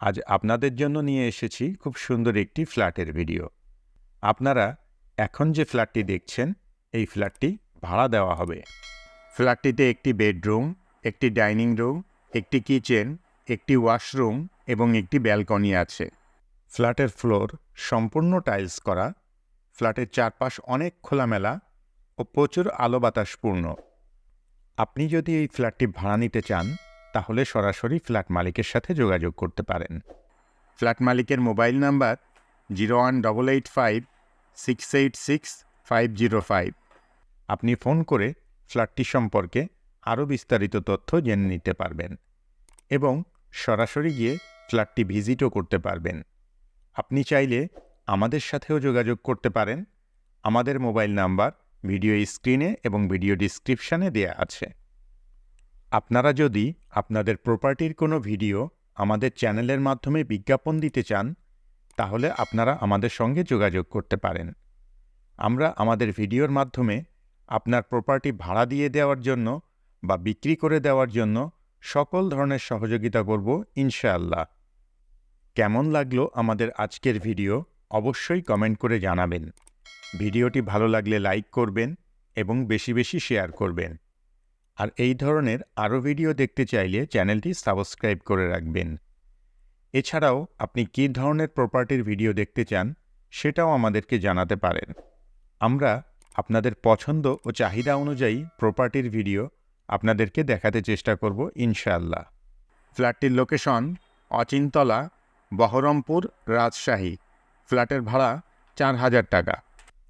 আজ আপনাদের জন্য নিয়ে এসেছি খুব সুন্দর একটি ফ্ল্যাটের ভিডিও। আপনারা এখন যে ফ্ল্যাটটি দেখছেন, এই ফ্ল্যাটটি ভাড়া দেওয়া হবে। ফ্ল্যাটটিতে একটি বেডরুম, একটি ডাইনিং রুম, একটি কিচেন, একটি ওয়াশরুম এবং একটি ব্যালকনি আছে। ফ্ল্যাটের ফ্লোর সম্পূর্ণ টাইলস করা। ফ্ল্যাটের চারপাশ অনেক খোলামেলা ও প্রচুর আলো বাতাসপূর্ণ। আপনি যদি এই ফ্ল্যাটটি ভাড়া নিতে চান তাহলে সরাসরি ফ্ল্যাট মালিকের সাথে যোগাযোগ করতে পারেন। ফ্ল্যাট মালিকের mobile number zero one double eight five six eight six five zero five. আপনি ফোন করে ফ্ল্যাটটি সম্পর্কে আরও বিস্তারিত তথ্য জেনে নিতে পারবেন এবং সরাসরি গিয়ে ফ্ল্যাটটি ভিজিটও করতে পারবেন। আপনি চাইলে আমাদের সাথেও যোগাযোগ করতে পারেন। আমাদের মোবাইল নাম্বার ভিডিও স্ক্রিনে এবং ভিডিও ডিসক্রিপশানে দেয়া আছে। আপনারা যদি আপনাদের প্রপার্টির কোনো ভিডিও আমাদের চ্যানেলের মাধ্যমে বিজ্ঞাপন দিতে চান, তাহলে আপনারা আমাদের সঙ্গে যোগাযোগ করতে পারেন। আমরা আমাদের ভিডিওর মাধ্যমে আপনার প্রপার্টি ভাড়া দিয়ে দেওয়ার জন্য বা বিক্রি করে দেওয়ার জন্য সকল ধরনের সহযোগিতা করব ইনশাআল্লাহ। কেমন লাগল আমাদের আজকের ভিডিও অবশ্যই কমেন্ট করে জানাবেন। ভিডিওটি ভালো লাগলে লাইক করবেন এবং বেশি বেশি শেয়ার করবেন। আর এই ধরনের আরও ভিডিও দেখতে চাইলে চ্যানেলটি সাবস্ক্রাইব করে রাখবেন। এছাড়াও আপনি কী ধরনের প্রপার্টির ভিডিও দেখতে চান সেটাও আমাদেরকে জানাতে পারেন। আমরা আপনাদের পছন্দ ও চাহিদা অনুযায়ী প্রপার্টির ভিডিও আপনাদেরকে দেখাতে চেষ্টা করব ইনশাআল্লাহ। ফ্ল্যাটটির লোকেশন অচিনতলা, বহরমপুর, রাজশাহী। ফ্ল্যাটের ভাড়া চার হাজার টাকা।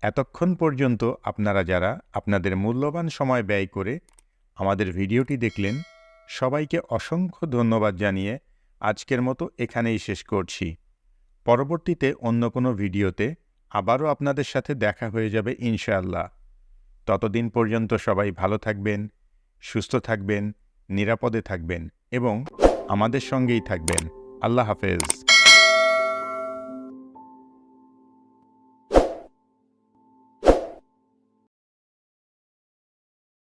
এতক্ষণ পর্যন্ত আপনারা যারা আপনাদের মূল্যবান সময় ব্যয় করে আমাদের ভিডিওটি দেখলেন। সবাইকে অসংখ্য ধন্যবাদ জানিয়ে আজকের মতো এখানেই শেষ করছি। পরবর্তীতে অন্য কোনো ভিডিওতে আবারও আপনাদের সাথে দেখা হয়ে যাবে ইনশাআল্লাহ। ততদিন পর্যন্ত সবাই ভালো থাকবেন, সুস্থ থাকবেন, নিরাপদে থাকবেন এবং আমাদের সঙ্গেই থাকবেন। আল্লাহ হাফেজ।